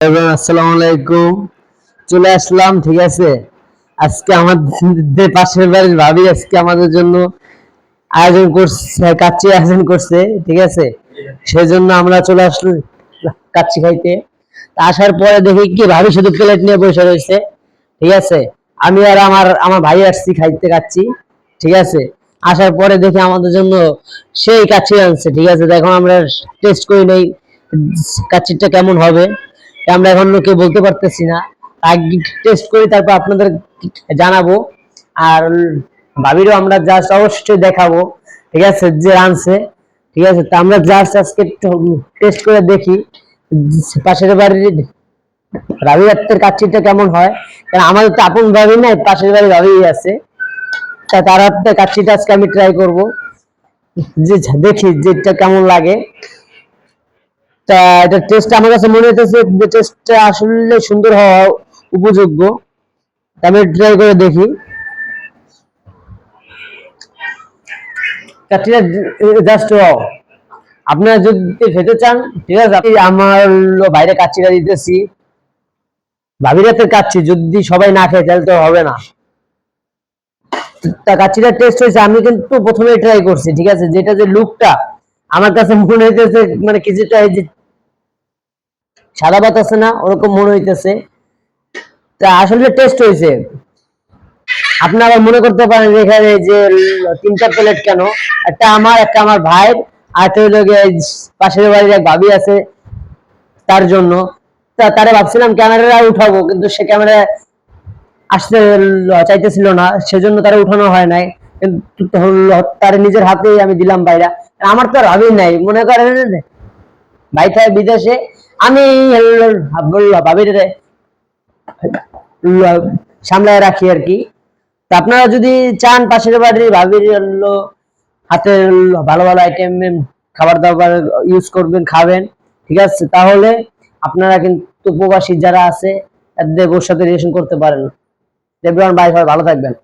Everyone আসসালামু আলাইকুম। চলে আসলাম, ঠিক আছে? আজকে আমাদের পাশের বাড়ির ভাবি আজকে আমাদের জন্য আয়োজন করছে, কাচ্চি আয়োজন করছে, ঠিক আছে? সেজন্য আমরা চলে আসলাম কাচ্চি খাইতে। আসার পরে দেখি কি, ভাবি শুধু প্লেট নিয়ে বসে রয়েছে, ঠিক আছে? আমি আর আমার আমার ভাই আসছি খাইতে কাচ্চি, ঠিক আছে? আসার পরে দেখি আমাদের জন্য সেই কাচ্চি আনছে, ঠিক আছে? দেখো আমরা টেস্ট করি নাই, কাচ্চিটা কেমন হবে। আমরা এখন কেউ বলতে পারতেছি না। টেস্ট করি তারপর আপনাদের জানাব। আর ভাবিরও আমরা জাস্ট অবশ্যই দেখাবো। ঠিক আছে? যে আনছে। ঠিক আছে? তা আমরা জাস্ট আজকে টেস্ট করে দেখি। পাশের বাড়ির রাবি আত্মের কাচ্চিটা কেমন হয়? কারণ আমাদের তো আপন ভাবি নাই, পাশের বাড়ির ভাবি আছে। তা তার হাতে কাচ্চিটা আজকে আমি ট্রাই করব। যে দেখি যেটা কেমন লাগে। তা এটা টেস্ট আমার কাছে মনে হইতেছে যে টেস্টটা আসলে সুন্দর হওয়া উপযোগ্য। আমি ট্রাই করে দেখি। কাঠিটা জাস্ট আপনারা যদি খেতে চান, ঠিক আছে, আপনি আমার বাইরে কাচ্চিটা দিতেছি। ভাবির হাতের কাচ্চি, যদি সবাই না খায় তাহলে তো হবে না। তা কাচ্চিটার টেস্ট হয়েছে, আমি কিন্তু প্রথমে ট্রাই করছি, ঠিক আছে, যেটা যে লুকটা আমার কাছে মনে হইতেছে মানে কিছুটা সাদা ভাত আছে না, ওরকম মনে হইতেছে। তা আসলে টেস্ট হয়েছে আপনারা মনে করতে পারেন এখানে যে তিনটা প্লেট কেন? একটা আমার একটা আমার ভাইয়ের, আর হলো পাশের বাড়ির এক ভাবি আছে তার জন্য। তা তারে ভাবছিলাম ক্যামেরা উঠাবো, কিন্তু সে ক্যামেরা আসতে চাইতেছিল না, সেজন্য তারা উঠানো হয় নাই। কিন্তু তার নিজের হাতেই আমি দিলাম বাইরা আমার তো আর হবেই নাই, মনে করেন? ভাই থাকে বিদেশে আমি ভাবির সামলায় রাখি আর কি। তা আপনারা যদি চান, পাশের বাড়ির ভাবির হাতে ভালো ভালো আইটেম খাবার দাবার ইউজ করবেন, খাবেন, ঠিক আছে? তাহলে আপনারা কিন্তু প্রবাসী যারা আছে ওর সাথে রিলেশন করতে পারেন। বাই সবাই ভালো থাকবেন।